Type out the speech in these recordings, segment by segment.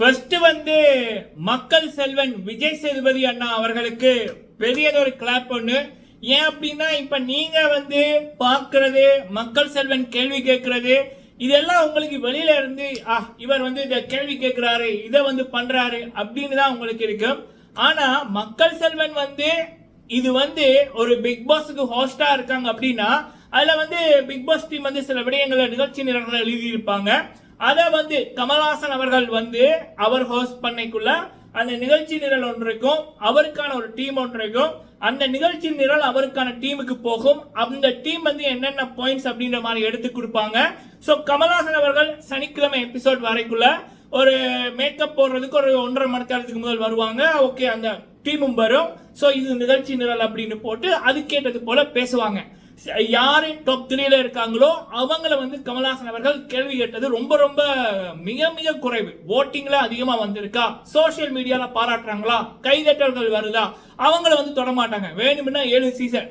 First வந்து மக்கள் செல்வன் விஜய் சேதுபதி அண்ணா அவர்களுக்கு பெரியதொரு கிளாப் ஒன்று ஏன் அப்படின்னா இப்போ நீங்கள் வந்து பார்க்குறது மக்கள் செல்வன் கேள்வி கேட்கறது இதெல்லாம் உங்களுக்கு வெளியில இருந்து ஆ இவர் வந்து இதை கேள்வி கேட்குறாரு இதை வந்து பண்ணுறாரு அப்படின்னு தான் உங்களுக்கு இருக்கும். ஆனால் மக்கள் செல்வன் வந்து இது வந்து ஒரு பிக் பாஸுக்கு ஹோஸ்டாக இருக்காங்க அப்படின்னா அதில் வந்து பிக் பாஸ் டீம் வந்து சில விடயங்களை நிகழ்ச்சி நிறங்களை எழுதியிருப்பாங்க. அதை வந்து கமல்ஹாசன் அவர்கள் வந்து அவர் ஹோஸ்ட் பண்ணிக்குள்ள அந்த நிகழ்ச்சி நிரல் ஒன்றைக்கும் அவருக்கான ஒரு டீம் ஒன்றைக்கும் அந்த நிகழ்ச்சி நிரல் அவருக்கான டீமுக்கு போகும். அந்த டீம் வந்து என்னென்ன பாயிண்ட்ஸ் அப்படின்ற மாதிரி எடுத்து கொடுப்பாங்க. ஸோ கமல்ஹாசன் அவர்கள் சனிக்கிழமை எபிசோட் வரைக்குள்ள ஒரு மேக்கப் போடுறதுக்கு ஒரு ஒன்றரை மணி நேரத்துக்கு முதல் வருவாங்க. ஓகே அந்த டீமும் வரும். ஸோ இது நிகழ்ச்சி நிரல் அப்படின்னு போட்டு அதுக்கேற்றது போல பேசுவாங்க. யார் டாப் த்ரீல இருக்காங்களோ அவங்கள வந்து கமல்ஹாசன் அவர்கள் கேள்வி கேட்டது ரொம்ப ரொம்ப மிக மிக குறைவு. ஓட்டிங்ல அதிகமா வந்திருக்கா? சோஷியல் மீடியால பாராட்டுறாங்களா? கைதட்டல்கள் வருதா? அவங்கள வந்து தொடமாட்டாங்க வேணும்னா ஏழு சீசன்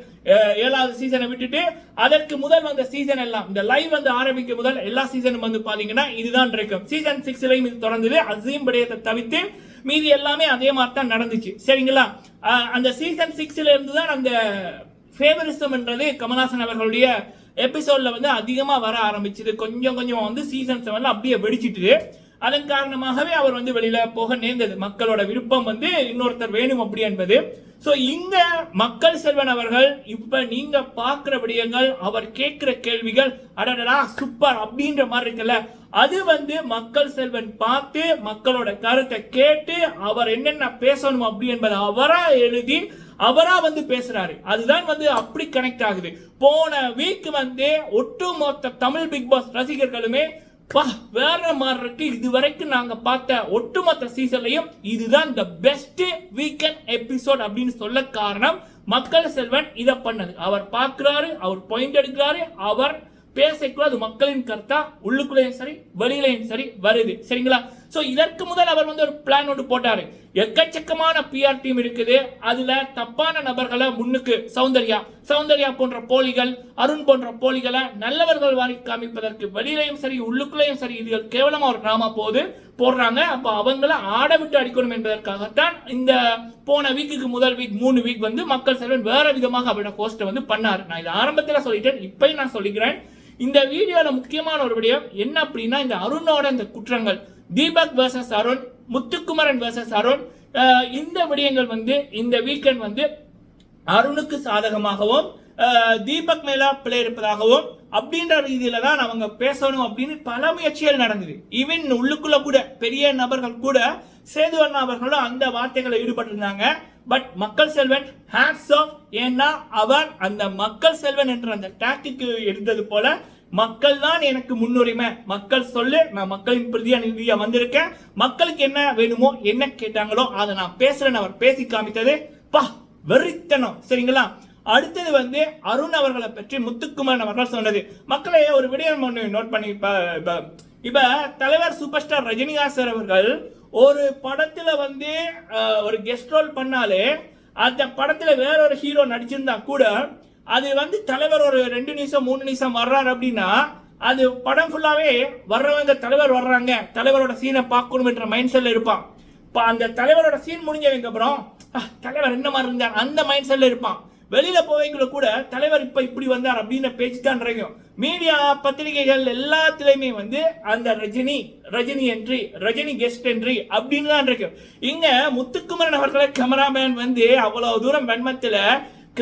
ஏழாவது சீசனை விட்டுட்டு அதற்கு முதல் வந்த சீசன் எல்லாம் இந்த லைவ் வந்து ஆரம்பிக்கும் முதல் எல்லா சீசனும் வந்து பாத்தீங்கன்னா இதுதான் இருக்கும் சீசன் சிக்ஸ்லயும் இது தொடர்ந்தது அசீம் படையத்தை தவிர்த்து மீதி எல்லாமே அதே மாதிரி தான் நடந்துச்சு. சரிங்களா? அந்த சீசன் சிக்ஸ்ல இருந்து தான் அந்த ஃபேவரிசம்ன்றது கமல்ஹாசன் அவர்களுடைய எபிசோட்ல வந்து அதிகமாக வர ஆரம்பிச்சது. கொஞ்சம் கொஞ்சம் வந்து சீசன் செவன்ல அப்படியே வெடிச்சிட்டு அதன் காரணமாகவே அவர் வந்து வெளியில போக நேர்ந்தது. மக்களோட விருப்பம் வந்து இன்னொருத்தர் வேணும் அப்படி என்பது. ஸோ இந்த மக்கள் செல்வன் அவர்கள் இப்போ நீங்க பார்க்குற விடயங்கள் அவர் கேட்குற கேள்விகள் அடடடா சூப்பர் அப்படின்ற மாதிரி இருக்குல்ல. அது வந்து மக்கள் செல்வன் பார்த்து மக்களோட கருத்தை கேட்டு அவர் என்னென்ன பேசணும் அப்படி என்பதை அவராக எழுதி அவரா வந்து பேசுறாரு. அதுதான் வந்து அப்படி கனெக்ட் ஆகுது. போன வீக் வந்து ஒட்டுமொத்த தமிழ் பிக் பாஸ் ரசிகர்களுமே பா வேற மாதிரி இருக்கு. இது வரைக்கும் நாங்க பார்த்த ஒட்டுமொத்த சீசன்லையும் இதுதான் த பெஸ்ட் வீக்கெண்ட் எபிசோட் அப்படின்னு சொல்ல காரணம் மக்கள் செல்வன் இதை பண்ணது. அவர் பார்க்கிறாரு அவர் பாயிண்ட் எடுக்கிறாரு அவர் பேசக்குள்ள அது மக்களின் கருத்தா உள்ளுக்குள்ளேயும் சரி வெளியிலையும் சரி வருது. சரிங்களா? ஸோ இதற்கு முதல் அவர் வந்து ஒரு பிளான் ஒன்று போட்டார். எக்கச்சக்கமான பிஆர் டீம் இருக்குது. அதில் தப்பான நபர்களை முன்னுக்கு சௌந்தர்யா சௌந்தர்யா போன்ற போலிகள் அருண் போன்ற போலிகளை நல்லவர்கள் வாரி காமிப்பதற்கு வெளியிலையும் சரி உள்ளுக்குள்ளேயும் சரி இது கேவலமாக ஒரு ட்ராமா போது போடுறாங்க. அப்போ அவங்கள ஆட விட்டு அடிக்கணும் என்பதற்காகத்தான் இந்த போன வீக்குக்கு முதல் வீக் மூணு வீக் வந்து மக்கள் செல்வன் வேற விதமாக அவரோட ஹோஸ்ட்டை வந்து பண்ணார். நான் இது ஆரம்பத்தில் சொல்லிட்டேன் இப்பயும் நான் சொல்லிக்கிறேன். இந்த வீடியோவில் முக்கியமான ஒரு விடயம் என்ன அப்படின்னா இந்த அருணோட இந்த குற்றங்கள். Deepak versus Arun Muthukumaran versus Arun. இந்த விடயங்கள் வந்து இந்த வீக்கெண்ட் வந்து அருணுக்கு சாதகமாகவும் தீபக் மேலா பிழை இருப்பதாகவும் அப்படின்ற ரீதியில தான் அவங்க பேசணும் அப்படின்னு பல முயற்சிகள் நடந்தது. ஈவன் உள்ளுக்குள்ள கூட பெரிய நபர்கள் கூட சேது அண்ணா அவர்களும் அந்த வார்த்தைகளை ஈடுபட்டிருந்தாங்க. பட் மக்கள் செல்வன் ஹேட்ஸ் ஆஃப் ஏன்னா அவர் அந்த மக்கள் செல்வன் என்ற அந்த டாக்டிக்கு எடுத்தது போல மக்கள் தான் எனக்கு முன்னுரிமை. மக்கள் சொல்லு நான் மக்களின் பிரதிநிதியா வந்திருக்கேன். மக்களுக்கு என்ன வேணுமோ என்ன கேட்டாங்களோ அதை நான் பேசுறேன்னு அவர் பேசி காமித்தது பா வெறித்தனம். சரிங்களா? அடுத்தது வந்து அருண் அவர்களை பற்றி முத்துக்குமார் அவர்கள் சொன்னது. மக்களை ஒரு விடயம் ஒன்று நோட் பண்ணி இப்ப இப்போ தலைவர் சூப்பர் ஸ்டார் ரஜினிகாந்த் சார் அவர்கள் ஒரு படத்துல வந்து ஒரு கெஸ்ட் ரோல் பண்ணாலே அந்த படத்துல வேற ஒரு ஹீரோ நடிச்சிருந்தா கூட அது வந்து தலைவர் ஒரு ரெண்டு நிமிஷம் மூணு நிமிஷம் வர்றாரு அப்படின்னா அது படம் ஃபுல்லாகவே வர்றவங்க தலைவர் வர்றாங்க. தலைவரோட சீனை பார்க்கணுமென்ற மைண்ட் செட்ல இருப்பான். இப்போ அந்த தலைவரோட சீன் முடிஞ்சதுக்கு அப்புறம் தலைவர் என்ன மாதிரி இருந்தார்? அந்த மைண்ட் செட்ல இருப்பான். வெளியில் போவீங்கள கூட தலைவர் இப்போ இப்படி வந்தார் அப்படின்னு பேச்சு தான் இருக்கும் மீடியா பத்திரிகைகள் எல்லாத்துலேயுமே வந்து அந்த Rajini Rajini entry Rajini guest entry அப்படின்னு தான் இருக்கும் இங்கே முத்துக்குமரன் அவர்களை கேமராமேன் வந்து அவ்வளோ தூரம் வெண்மத்தில்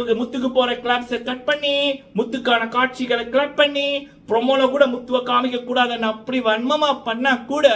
முத்துக்கு போற கிளாப்ஸை கட் பண்ணி முத்துக்கான காட்சிகளை கிளப் பண்ணி ப்ரொமோல கூட முத்துவை காமிக்க கூடாதுன்னு அப்படி வன்மமா பண்ணா கூட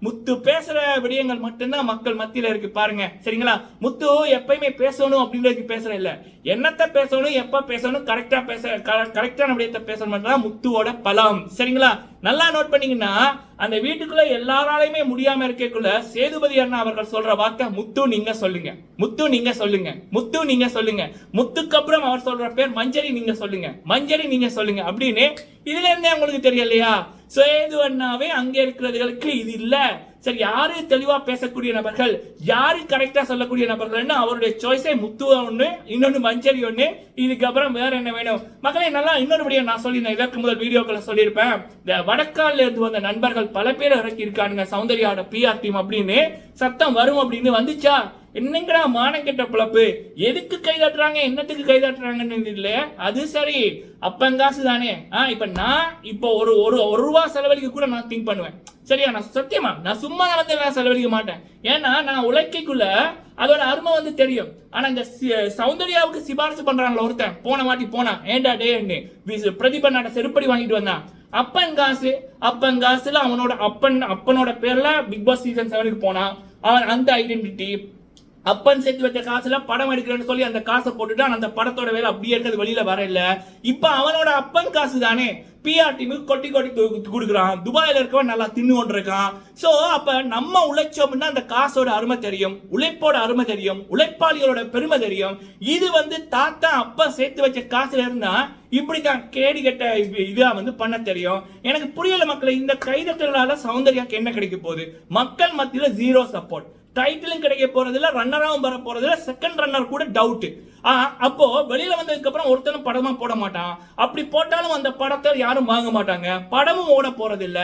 முத்து பேசுற விடயங்கள் மட்டும்தான் மக்கள் மத்தியில இருக்கு. பாருங்க. சரிங்களா? முத்து எப்பயுமே பேசணும் அப்படின்றதுக்கு பேசுற இல்ல. என்னத்த பேசணும் எப்ப பேசணும் கரெக்டா பேச கரெக்டான விடயத்தை பேசணும் தான் முத்துவோட பலம். சரிங்களா? நல்லா நோட் பண்ணீங்கன்னா அந்த வீட்டுக்குள்ள எல்லாராலையுமே முடியாம இருக்கக்குள்ள சேதுபதி அண்ணா அவர்கள் சொல்ற வார்த்தை முத்து நீங்க சொல்லுங்க. முத்து நீங்க சொல்லுங்க. முத்து நீங்க சொல்லுங்க. முத்துக்கு அப்புறம் அவர் சொல்ற பேர் மஞ்சரி நீங்க சொல்லுங்க. மஞ்சரி நீங்க சொல்லுங்க. அப்படின்னு இதுல இருந்தே உங்களுக்கு தெரியலையா? சேது அண்ணாவே அங்கே இருக்கிறதுகளுக்கு இது இல்ல. சரி யாரு தெளிவா பேசக்கூடிய நபர்கள் யாரு கரெக்டா சொல்லக்கூடிய நபர்கள்னு அவருடைய சாய்ஸே முத்துவ ஒண்ணு இன்னொன்னு மஞ்சரி ஒண்ணு இதுக்கப்புறம் வேற என்ன வேணும்? மக்களே நல்லா இன்னொரு வீடியோ நான் சொல்லியிருந்தேன். இதற்கு முதல் வீடியோக்களை சொல்லியிருப்பேன். இந்த வடக்கால இருந்து வந்த நண்பர்கள் பல பேர் இறக்கி இருக்கானுங்க சௌந்தர்யாவோட பிஆர் டீம் அப்படின்னு சத்தம் வரும் அப்படின்னு வந்துச்சா? என்னங்கடா மானக்கெட்ட பிழப்பு? எதுக்கு கைதாட்டுறாங்க? என்னத்துக்கு கைதாட்டுறாங்கன்னு இல்ல அது சரி. அப்பன் காசு தானே. ஆ இப்போ நான் இப்போ ஒரு ஒரு ஒரு ரூபா செலவழிக்க கூட நான் திங்க் பண்ணுவேன். சரியா? நான் சத்தியமா? நான் சும்மா வந்து நான் செலவழிக்க மாட்டேன். ஏன்னா நான் உழைக்கக்குள்ள அதோட அருமை வந்து தெரியும். ஆனா இந்த சௌந்தர்யாவுக்கு சிபாரிசு பண்றாங்களா ஒருத்தன். போன வாட்டி போனா. ஏண்டா டேன்னு வி- பிரதீபன் செருப்படி வாங்கிட்டு வந்தான். அப்பன் காசு அப்பன் காசுல அவனோட அப்பன் அப்பனோட பேர்ல பிக் பாஸ் சீசன் செவனுக்கு போனான். அவன் அந்த ஐடென்டிட்டி அப்பன் சேர்த்து வச்ச காசுல படம் எடுக்கிறேன்னு சொல்லி அந்த காசை போட்டுட்டு அந்த படத்தோட வேலை அப்படியே இருக்கிறது வெளியில வர இல்ல. இப்ப அவனோட அப்பன் காசு தானே பிஆர் டீமுக்கு கொட்டி கொட்டி கொடுக்குறான். துபாயில இருக்கவன் நல்லா தின்னு கொண்டு இருக்கான். சோ அப்ப நம்ம உழைச்சோம்னா அந்த காசோட அருமை தெரியும் உழைப்போட அருமை தெரியும் உழைப்பாளிகளோட பெருமை தெரியும். இது வந்து தாத்தா அப்பா சேர்த்து வச்ச காசுல இருந்தா இப்படித்தான் கேடி கட்ட இதா வந்து பண்ண தெரியும். எனக்கு புரியல மக்களை இந்த கைதட்டலால சௌந்தர்யாக்கு என்ன கிடைக்க போகுது? மக்கள் மத்தியில ஜீரோ சப்போர்ட் டைட்டிலும் கிடைக்க போறதில்ல ரன்னராகவும் வர போறதில்ல செகண்ட் ரன்னர் கூட டவுட் அப்போ வெளியில வந்ததுக்கு அப்புறம் ஒருத்தனும் படமா போட மாட்டான். அப்படி போட்டாலும் அந்த படத்தை யாரும் வாங்க மாட்டாங்க. படமும் ஓட போறதில்ல.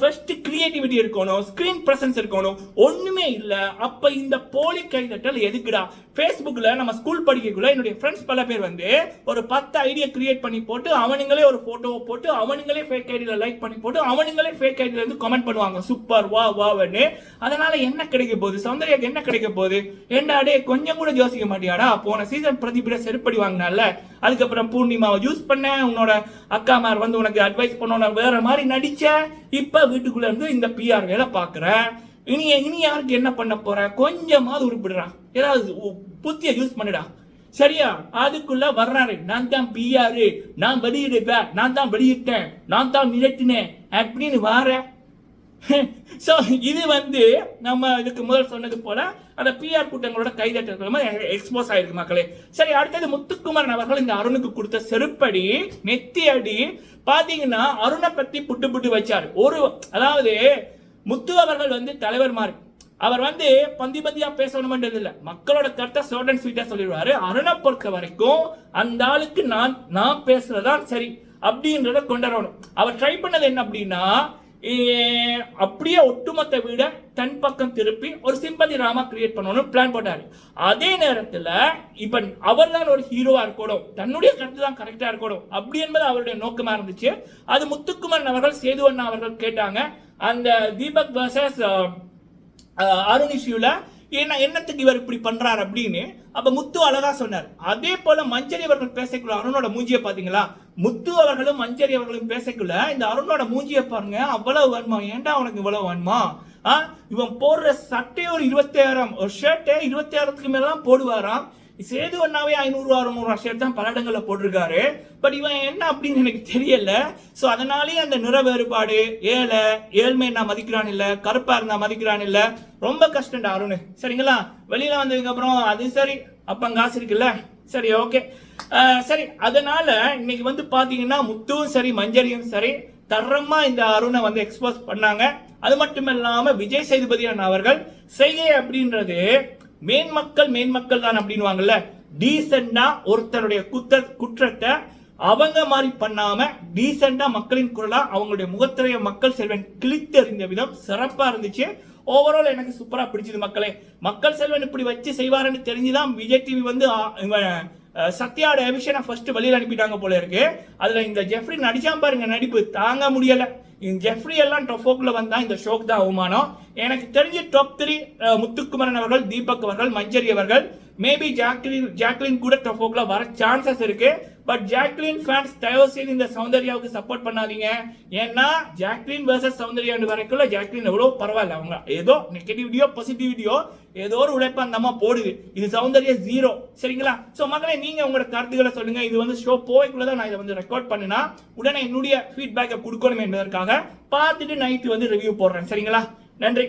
ஃபர்ஸ்ட் கிரியேட்டிவிட்டி இருக்கணும் ஸ்க்ரீன் ப்ரெசன்ஸ் இருக்கணும். ஒன்றுமே இல்லை. அப்போ இந்த போலி கைதட்டல் எதுக்குடா? ஃபேஸ்புக்கில் நம்ம ஸ்கூல் படிக்கக்குள்ள என்னுடைய ஃப்ரெண்ட்ஸ் பல பேர் வந்து ஒரு பத்து ஐடியா கிரியேட் பண்ணி போட்டு அவனுங்களே ஒரு ஃபோட்டோவை போட்டு அவனுங்களே ஃபேக் ஐடியில் லைக் பண்ணி போட்டு அவனுங்களே ஃபேக் ஐடியில் வந்து கமெண்ட் பண்ணுவாங்க. சூப்பர் வா வான்னு. அதனால் என்ன கிடைக்க போகுது? சௌந்தர்யாக்கு என்ன கிடைக்க போகுது? ஏண்டாடே கொஞ்சம் கூட யோசிக்க மாட்டியாடா? போன சீசன் பிரதீபிட செருப்படி வாங்கினால அதுக்கப்புறம் பூர்ணிமாவை யூஸ் பண்ண உன்னோட அக்கா மார் வந்து உனக்கு அட்வைஸ் பண்ண வேற மாதிரி நடிச்ச இப்ப வீட்டுக்குள்ள இருந்து இந்த பிஆர் வேலை பாக்குற இனி இனி யாருக்கு என்ன பண்ண போற கொஞ்சமாவது உருப்பிடுறான் ஏதாவது உ- புத்திய யூஸ் பண்ணிடா. சரியா? அதுக்குள்ள வர்றாரு. நான் தான் பிஆரு நான் வெளியிடுவேன். நான் தான் வெளியிட்டேன். நான் தான் மிரட்டினேன். அப்படின்னு வாரேன் ஸோ இது வந்து நம்ம இதுக்கு முதல் சொன்னது போல அந்த பிஆர் கூட்டங்களோட கைதட்டல் எக்ஸ்போஸ் ஆயிருக்கு மக்களே. சரி அடுத்தது முத்துக்குமரன் அவர்கள் இந்த அருணுக்கு கொடுத்த செருப்படி நெத்தி அடி பார்த்தீங்கன்னா அருணை பற்றி புட்டு புட்டு வச்சார். ஒரு அதாவது முத்து அவர்கள் வந்து தலைவர் மாதிரி அவர் வந்து பந்தி பந்தியா பேசணும்ன்றது இல்லை. மக்களோட கருத்தை சோடன் ஸ்வீட்டா சொல்லிடுவாரு. அருணை பொறுத்த வரைக்கும் அந்த ஆளுக்கு நான் நான் பேசுறதுதான் சரி அப்படின்றத கொண்டாடணும் அவர் ட்ரை பண்ணது என்ன அப்படின்னா அப்படியே ஒட்டுமொத்த வீடை தன் பக்கம் திருப்பி ஒரு சிம்பதி ராமா கிரியேட் பண்ணணும்னு பிளான் போட்டார். அதே நேரத்தில் இப்போ அவர் தான் ஒரு ஹீரோவாக இருக்கணும். தன்னுடைய கருத்து தான் கரெக்டாக இருக்கணும். அப்படி என்பது அவருடைய நோக்கமாக இருந்துச்சு. அது முத்துக்குமரன் அவர்கள் சேதுவண்ணா அவர்கள் கேட்டாங்க. அந்த தீபக் வர்சஸ் அருண் என்ன என்னத்துக்கு இவர் இப்படி பண்ணுறார் அப்படின்னு அப்போ முத்து அழகாக சொன்னார். அதே போல் மஞ்சள் அவர்கள் பேசக்குள்ள அருணோட மூஞ்சியை பார்த்தீங்களா? முத்து அவர்களும் மஞ்சரி அவர்களும் பேசக்குள்ள இந்த அருணோட மூஞ்சிய பாருங்க அவ்வளவு வேணுமா ஏன்டா உனக்கு இவ்வளவு வேணுமா ஆ? இவன் போடுற சட்டை ஒரு இருபத்தாயிரம் ஒரு ஷர்ட்டே இருபத்தாயிரத்துக்கு மேல தான் போடுவாராம். சேது அண்ணாவே ஐநூறு அறுநூறு ஷர்ட் தான் பல இடங்களில் போட்டிருக்காரு. பட் இவன் என்ன அப்படின்னு எனக்கு தெரியல. ஸோ அதனாலேயே அந்த நிற வேறுபாடு ஏழை ஏழ்மை நான் மதிக்கிறான் இல்லை கருப்பா இருந்தா மதிக்கிறான் இல்லை ரொம்ப கஷ்டம்டா அருண். சரிங்களா? வெளியில வந்ததுக்கு அப்புறம் அது சரி. அப்ப காசு இருக்குல்ல? சரி ஓகே சரி அதனால இன்னைக்கு வந்து பாத்தீங்கன்னா முத்துவும் சரி மஞ்சரியும் சரி தரமா இந்த அருணை வந்து எக்ஸ்போஸ் பண்ணாங்க. அது மட்டும் இல்லாம விஜய் சேதுபதி அவர்கள் செய்கை அப்படின்றது மேன்மக்கள் மேன்மக்கள் தான் அப்படின்வாங்கல்ல டீசெண்டா ஒருத்தருடைய குத்த குற்றத்தை அவங்க மாதிரி பண்ணாம டீசெண்டா மக்களின் குரலா அவங்களுடைய முகத்திரைய மக்கள் செல்வன் கிழித்தெறிந்த விதம் சிறப்பா இருந்துச்சு. ஓவரால் எனக்கு சூப்பரா பிடிச்சது மக்களே. மக்கள் செல்வன் இப்படி வச்சு செய்வாருன்னு தெரிஞ்சுதான் விஜய் டிவி வந்து சத்யாவோட எவிஷனை ஃபர்ஸ்ட் வெளியில் அனுப்பிட்டாங்க போல இருக்கு. அதில் இந்த ஜெஃப்ரி நடிச்சான் பாருங்க நடிப்பு தாங்க முடியலை. இந்த ஜெஃப்ரி எல்லாம் டொஃபோக்ல வந்தால் இந்த ஷோக் தான் அவமானம். எனக்கு தெரிஞ்ச டாப் த்ரீ முத்துக்குமரன் அவர்கள் தீபக் அவர்கள் மஞ்சரி அவர்கள் மேபி ஜாக்லின் ஜாக்லின் கூட டொஃபோக்ல வர சான்சஸ் இருக்குது பட் ஜாக்லின் ஃபேன்ஸ் தயவு செய்து இந்த சௌந்தர்யாவுக்கு சப்போர்ட் பண்ணாதீங்க. ஏன்னா ஜாக்லின் வேர்சஸ் சௌந்தர்யா வரைக்குள்ள ஜாக்லின் எவ்வளோ பரவாயில்ல அவங்க. ஏதோ நெகட்டிவிட்டியோ பாசிட்டிவிட்டியோ ஏதோ ஒரு உழைப்பு அந்த அம்மா போடுது. இது சௌந்தர்யா ஜீரோ சரிங்களா? ஸோ மக்களை நீங்க உங்களோட கருத்துக்களை சொல்லுங்க. இது வந்து ஷோ போய்க்குள்ள தான் நான் இதை வந்து ரெக்கார்ட் பண்ணினா உடனே என்னுடைய ஃபீட்பேக்கை கொடுக்கணும் என்பதற்காக பார்த்துட்டு நைட்டு வந்து ரிவ்யூ போடுறேன். சரிங்களா? நன்றி.